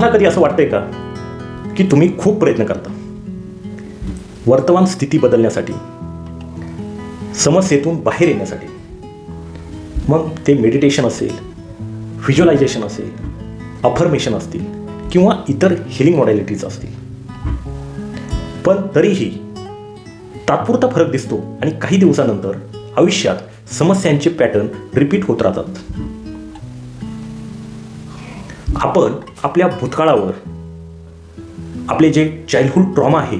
तुम्हाला कधी असं वाटतंय का की तुम्ही खूप प्रयत्न करता? वर्तमान स्थिती बदलण्यासाठी समस्येतून बाहेर येण्यासाठी. मग ते मेडिटेशन असेल व्हिज्युअलायझेशन असेल अफर्मेशन असतील किंवा इतर हिलिंग मॉडॅलिटीज असतील. पण तरीही तात्पुरता फरक दिसतो आणि काही दिवसानंतर आयुष्यात समस्यांचे पॅटर्न रिपीट होत राहतात. आपण आपल्या भूतकाळावर आपले जे चाइल्डहुड ट्रॉमा आहे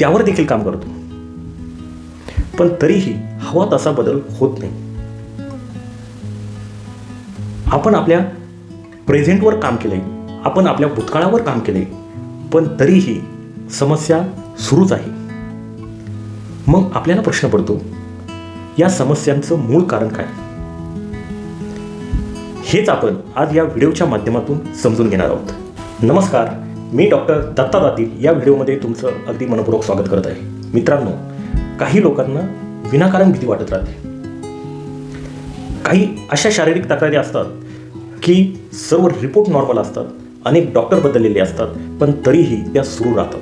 त्यावर देखील काम करतो. पण तरीही हवा तसा बदल होत नाही. आपण आपल्या प्रेझेंटवर काम केलंय आपण आपल्या भूतकाळावर काम केलंय पण तरीही समस्या सुरूच आहे. मग आपल्याला प्रश्न पडतो या समस्यांचं मूळ कारण काय? हेच आपण आज या व्हिडिओच्या माध्यमातून समजून घेणार आहोत. नमस्कार मी डॉक्टर दत्ता दातील या व्हिडिओमध्ये तुमचं अगदी मनपूर्वक स्वागत करत आहे. मित्रांनो काही लोकांना विनाकारण भीती वाटत राहते. काही अशा शारीरिक तक्रारी असतात की सर्व रिपोर्ट नॉर्मल असतात अनेक डॉक्टर बदललेले असतात पण तरीही त्या सुरू राहतात.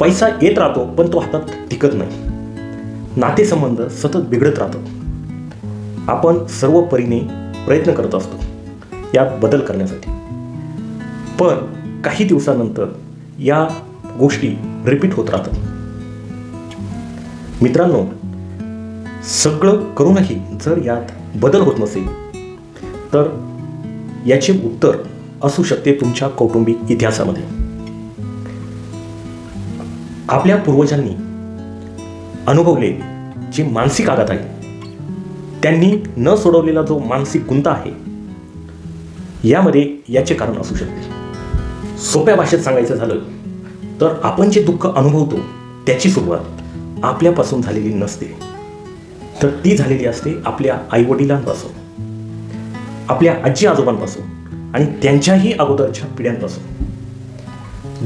पैसा येत राहतो पण तो हातात टिकत नाही. नातेसंबंध सतत बिघडत राहतात. आपण सर्व परीने प्रयत्न करत असतो. यात बदल करण्यासाठी. पण काही दिवसानंतर या गोष्टी रिपीट होत राहतात. मित्रांनो सगळं करूनही जर यात बदल होत नसेल तर याचे उत्तर असू शकते तुमच्या कौटुंबिक इतिहासामध्ये. आपल्या पूर्वजांनी अनुभवले जे मानसिक आघात आहे त्यांनी न सोडवलेला जो मानसिक गुंता आहे यामध्ये याचे कारण असू शकते. सोप्या भाषेत सांगायचं झालं तर आपण जे दुःख अनुभवतो त्याची सुरुवात आपल्यापासून झालेली नसते. तर ती झालेली असते आपल्या आईवडिलांपासून आपल्या आजी आजोबांपासून आणि त्यांच्याही अगोदरच्या पिढ्यांपासून.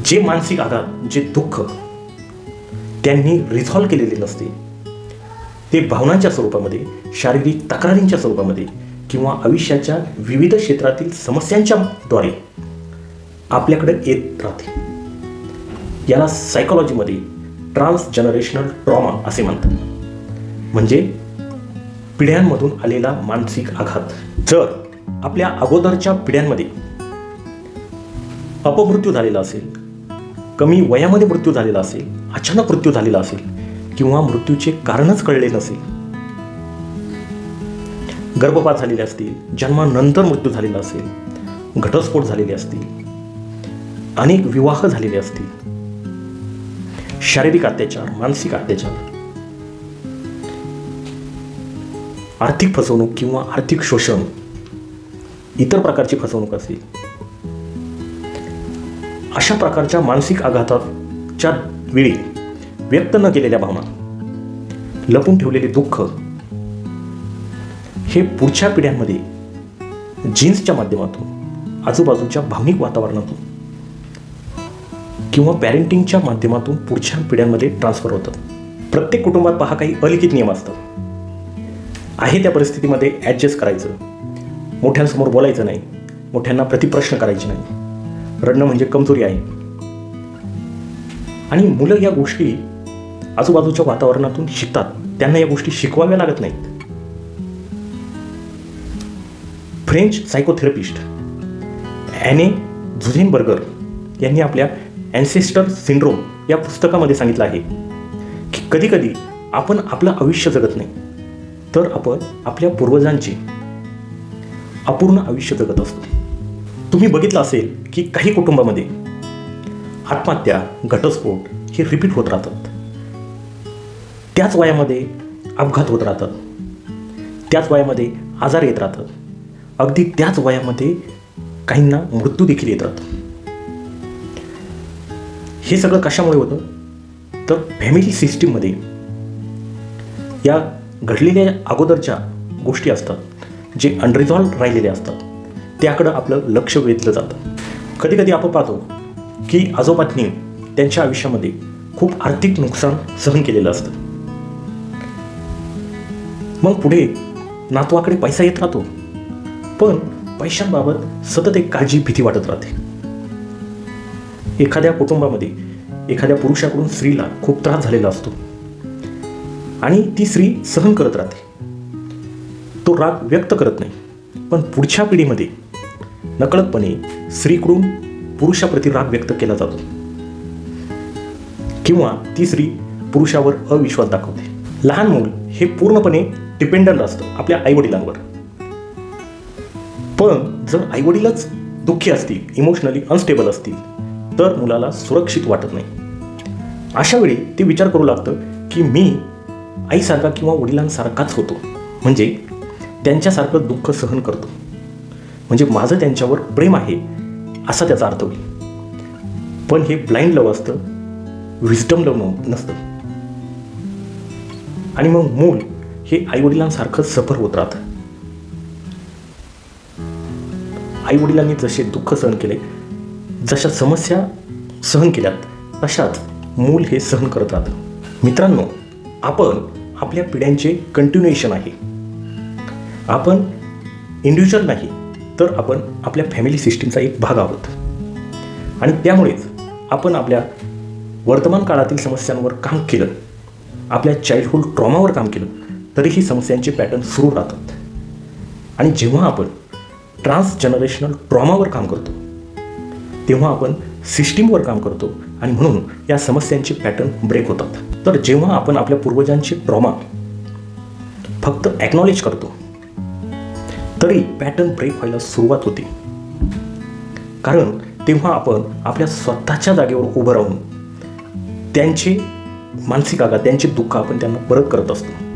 जे मानसिक आघात जे दुःख त्यांनी रिझॉल्व केलेले नसते ते भावनांच्या स्वरूपामध्ये शारीरिक तक्रारींच्या स्वरूपामध्ये किंवा आयुष्याच्या विविध क्षेत्रातील समस्यांच्या द्वारे आपल्याकडे येत राहते. याला सायकोलॉजीमध्ये ट्रान्स जनरेशनल ट्रॉमा असे म्हणतात. म्हणजे पिढ्यांमधून आलेला मानसिक आघात. जर आपल्या अगोदरच्या पिढ्यांमध्ये अपमृत्यू झालेला असेल कमी वयामध्ये मृत्यू झालेला असेल अचानक मृत्यू झालेला असेल किंवा मृत्यूचे कारणच कळले नसेल. गर्भपात झालेले असतील जन्मानंतर मृत्यू झालेला असेल घटस्फोट झालेले असतील अनेक विवाह झालेले असतील. शारीरिक अत्याचार मानसिक अत्याचार आर्थिक फसवणूक किंवा आर्थिक शोषण इतर प्रकारची फसवणूक असेल. अशा प्रकारच्या मानसिक आघाताच्या वेळी व्यक्त न केलेल्या भावना लपून ठेवलेले दुःख हे पुढच्या पिढ्यांमध्ये जीन्सच्या माध्यमातून आजूबाजूच्या भावनिक वातावरणातून किंवा पॅरेंटिंगच्या माध्यमातून पुढच्या पिढ्यांमध्ये ट्रान्सफर होतं. प्रत्येक कुटुंबात पहा काही अलिखित नियम असतात. आहे त्या परिस्थितीमध्ये ॲडजस्ट करायचं. मोठ्यांसमोर बोलायचं नाही. मोठ्यांना प्रतिप्रश्न करायचे नाही. रडणं म्हणजे कमजोरी आहे. आणि मुलं या गोष्टी आजूबाजूच्या वातावरणातून शिकतात. त्यांना या गोष्टी शिकवाव्या लागत नाहीत. फ्रेंच सायकोथेरपिस्ट ॲने झुझेनबर्गर यांनी आपल्या ॲन्सेस्टर सिंड्रोम या पुस्तकामध्ये सांगितलं आहे की कधीकधी आपण आपलं आयुष्य जगत नाही तर आपण आपल्या पूर्वजांचे अपूर्ण आयुष्य जगत असतो. तुम्ही बघितलं असेल की काही कुटुंबामध्ये आत्महत्या घटस्फोट हे रिपीट होत राहतात. त्याच वयामध्ये अपघात होत राहतात त्याच वयामध्ये आजार येत राहतात. अगदी त्याच वयामध्ये काहींना मृत्यू देखील येत राहतो. हे सगळं कशामुळे होतं? तर फॅमिली सिस्टीममध्ये या घडलेल्या अगोदरच्या गोष्टी असतात जे अनरिझॉल्व राहिलेले असतात. त्याकडं आपलं लक्ष वेधलं जातं. कधी कधी आपण पाहतो की आजोबांनी त्यांच्या आयुष्यामध्ये खूप आर्थिक नुकसान सहन केलेलं असतं. मग पुढे नातवाकडे पैसा येत राहतो. पण पैशांबाबत सतत एक काळजी भीती वाटत राहते. एखाद्या कुटुंबामध्ये एखाद्या पुरुषाकडून स्त्रीला खूप त्रास झालेला असतो. आणि ती स्त्री सहन करत राहते. तो राग व्यक्त करत नाही. पण पुढच्या पिढीमध्ये नकळतपणे स्त्रीकडून पुरुषाप्रती राग व्यक्त केला जातो. किंवा ती स्त्री पुरुषावर अविश्वास दाखवते. लहान मूल हे पूर्णपणे डिपेंडंट असतं आपल्या आईवडिलांवर. पण जर आईवडीलच दुःखी असतील इमोशनली अनस्टेबल असतील तर मुलाला सुरक्षित वाटत नाही. अशा वेळी ते विचार करू लागतं की मी आईसारखा किंवा वडिलांसारखाच होतो. म्हणजे त्यांच्यासारखं दुःख सहन करतो. म्हणजे माझं त्यांच्यावर प्रेम आहे असा त्याचा अर्थ होईल. पण हे ब्लाइंड लव असतं विस्डम लव नसतं. आणि मग मूल हे आईवडिलांसारखं सफर होत राहतं. आईवडिलांनी जसे दुःख सहन केले जशा समस्या सहन केल्यात तशाच मूल हे सहन करत राहतं. मित्रांनो आपण आपल्या पिढ्यांचे कंटिन्युएशन आहे. आपण इंडिव्हिज्युअल नाही तर आपण आपल्या फॅमिली सिस्टीमचा एक भाग आहोत. आणि त्यामुळेच आपण आपल्या वर्तमान काळातील समस्यांवर काम केलं. आपल्या चाइल्डहूड ट्रॉमावर काम केलं. तरीही समस्यांचे पॅटर्न सुरू राहतात. आणि जेव्हा आपण ट्रान्स जनरेशनल ट्रॉमावर काम करतो तेव्हा आपण सिस्टीमवर काम करतो आणि म्हणून या समस्यांचे पॅटर्न ब्रेक होतात. तर जेव्हा आपण आपल्या पूर्वजांचे ट्रॉमा फक्त ॲक्नॉलेज करतो तरी पॅटर्न ब्रेक व्हायला सुरुवात होते. कारण तेव्हा आपण आपल्या स्वतःच्या जागेवर उभं राहून त्यांचे मानसिक आघात त्यांचे दुःख आपण त्यांना परत करत असतो.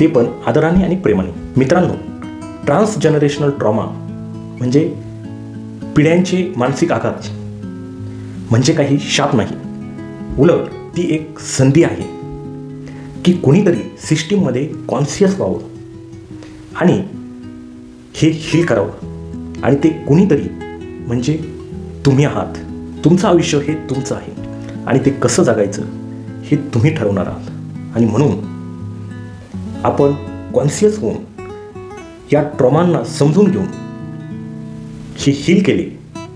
ते पण आदराने आणि प्रेमाने. मित्रांनो ट्रान्स जनरेशनल ट्रॉमा म्हणजे पिढ्यांचे मानसिक आघात म्हणजे काही शाप नाही. उलट ती एक संधी आहे की कुणीतरी सिस्टीममध्ये कॉन्सियस व्हावं आणि हे हील करावं आणि ते कुणीतरी म्हणजे तुम्ही आहात. तुमचं आयुष्य हे तुमचं आहे आणि ते कसं जगायचं हे तुम्ही ठरवणार आहात. आणि म्हणून आपण कॉन्शियस होऊन या ट्रॉमांना समजून घेऊन हे हील केले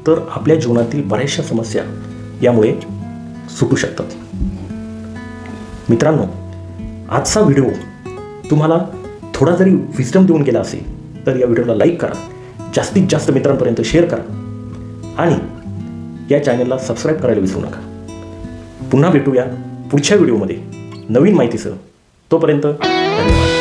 तर आपल्या जीवनातील बऱ्याचशा समस्या यामुळे सुटू शकतात. मित्रांनो आजचा व्हिडिओ तुम्हाला थोडा जरी विजडम देऊन गेला असेल तर या व्हिडिओला लाईक करा. जास्तीत जास्त मित्रांपर्यंत शेअर करा. आणि या चॅनलला सबस्क्राईब करायला विसरू नका. पुन्हा भेटूया पुढच्या व्हिडिओमध्ये नवीन माहितीसह. तोपर्यंत Thank.